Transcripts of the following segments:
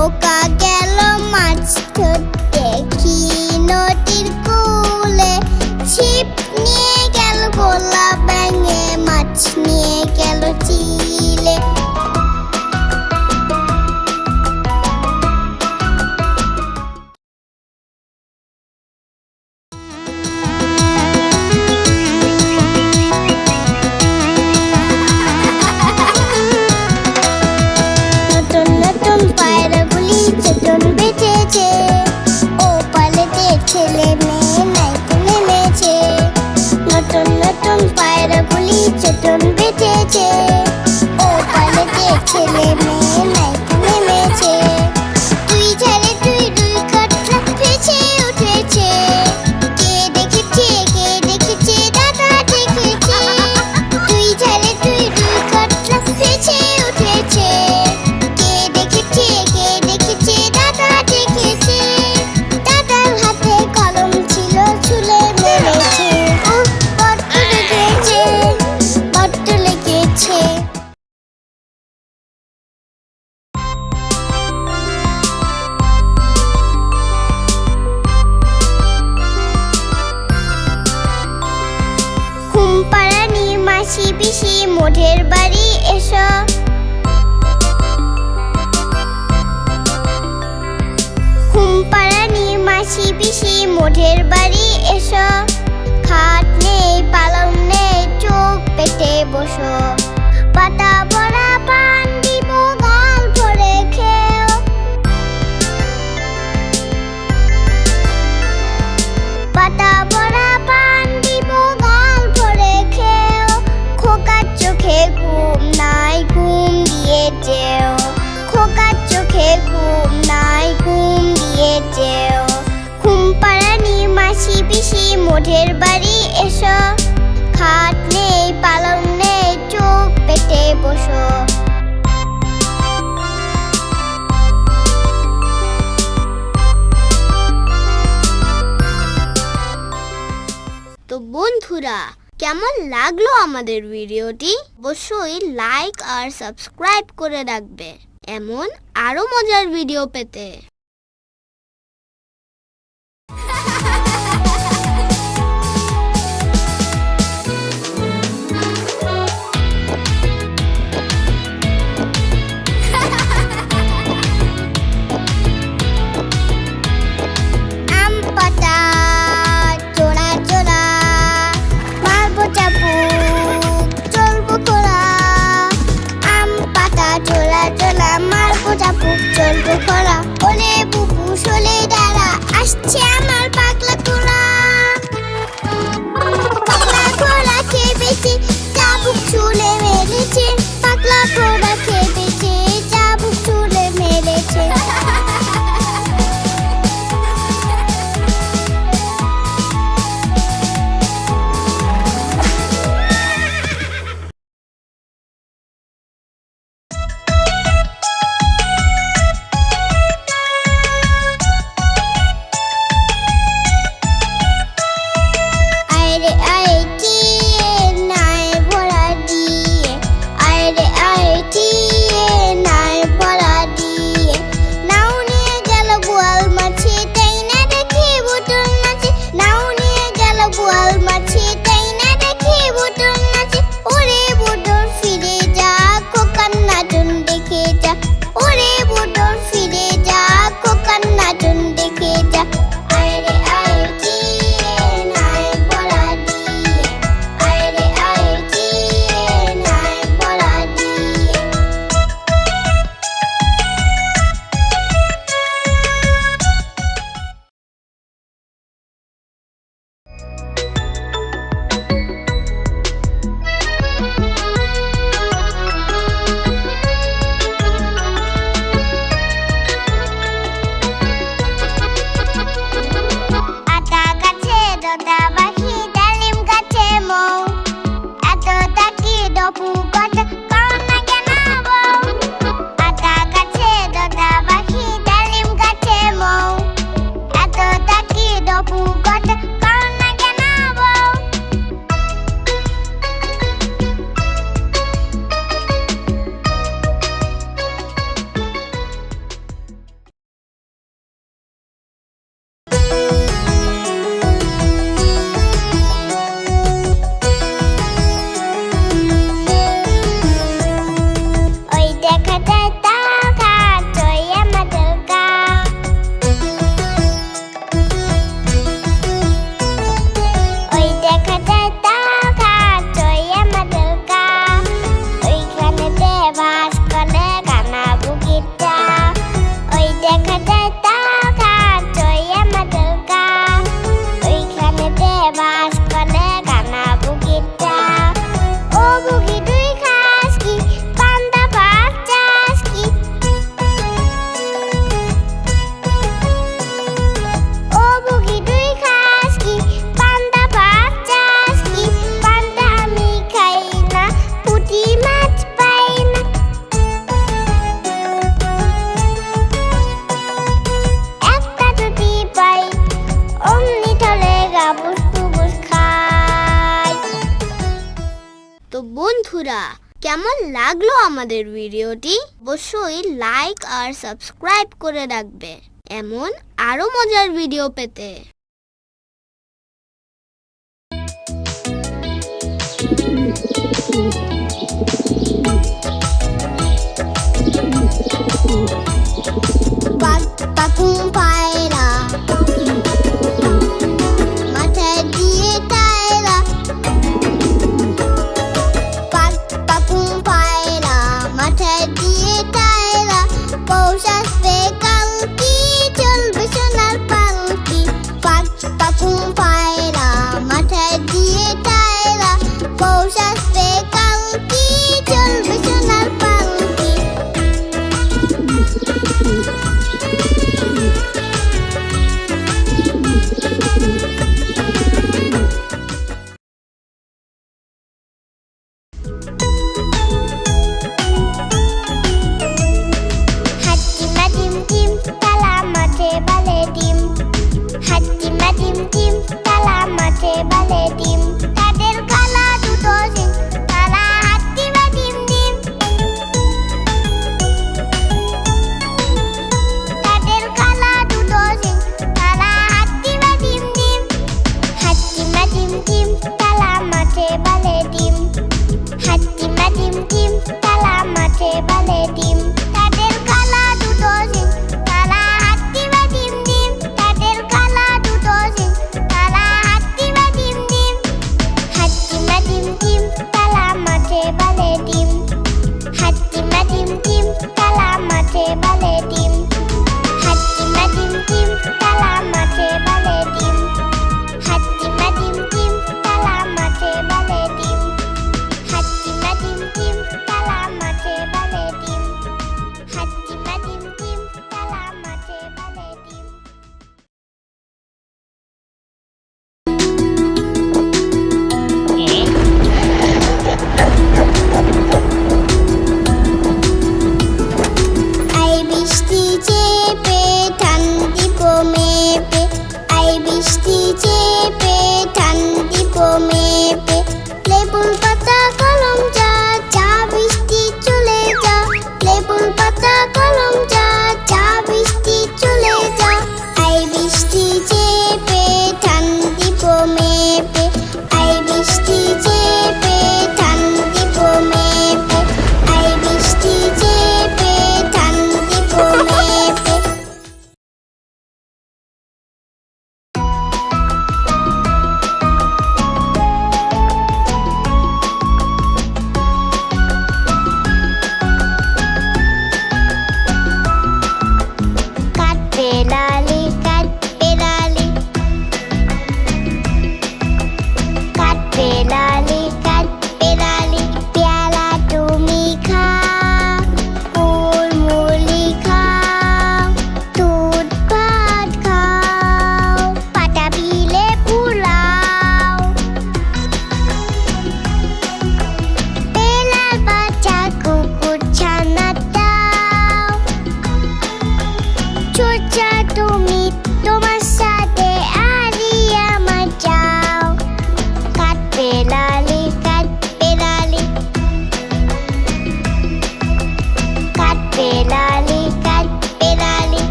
boca ki O bana getiremeyemedi হাসি পিসি মোঠের বাড়ি এসো। খাট নেই পালং নেই চোখ পেটে বসো। পাতা ওঠের বাড়ি এসো। খাট নেই, পালং নেই, চোখ পেটে বসো। তো বন্ধুরা, কেমন লাগল আমাদের ভিডিওটি? অবশ্যই লাইক আর সাবস্ক্রাইব করে রাখবে। এমন আরও মজার ভিডিও পেতে। কেমন লাগল আমাদের ভিডিওটি? অবশ্যই লাইক আর সাবস্ক্রাইব করে রাখবে। এমন আরও মজার ভিডিও পেতে। Pag Hatima tim tim tala mathe bale tim Hatima tim tim tala mathe bale tim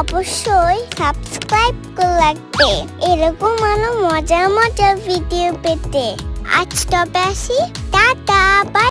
অবশ্যই সাবস্ক্রাইব করে রাখবে। এরকম আরও মজার মজার ভিডিও পেতে। আজ তবে আসি। Tata bye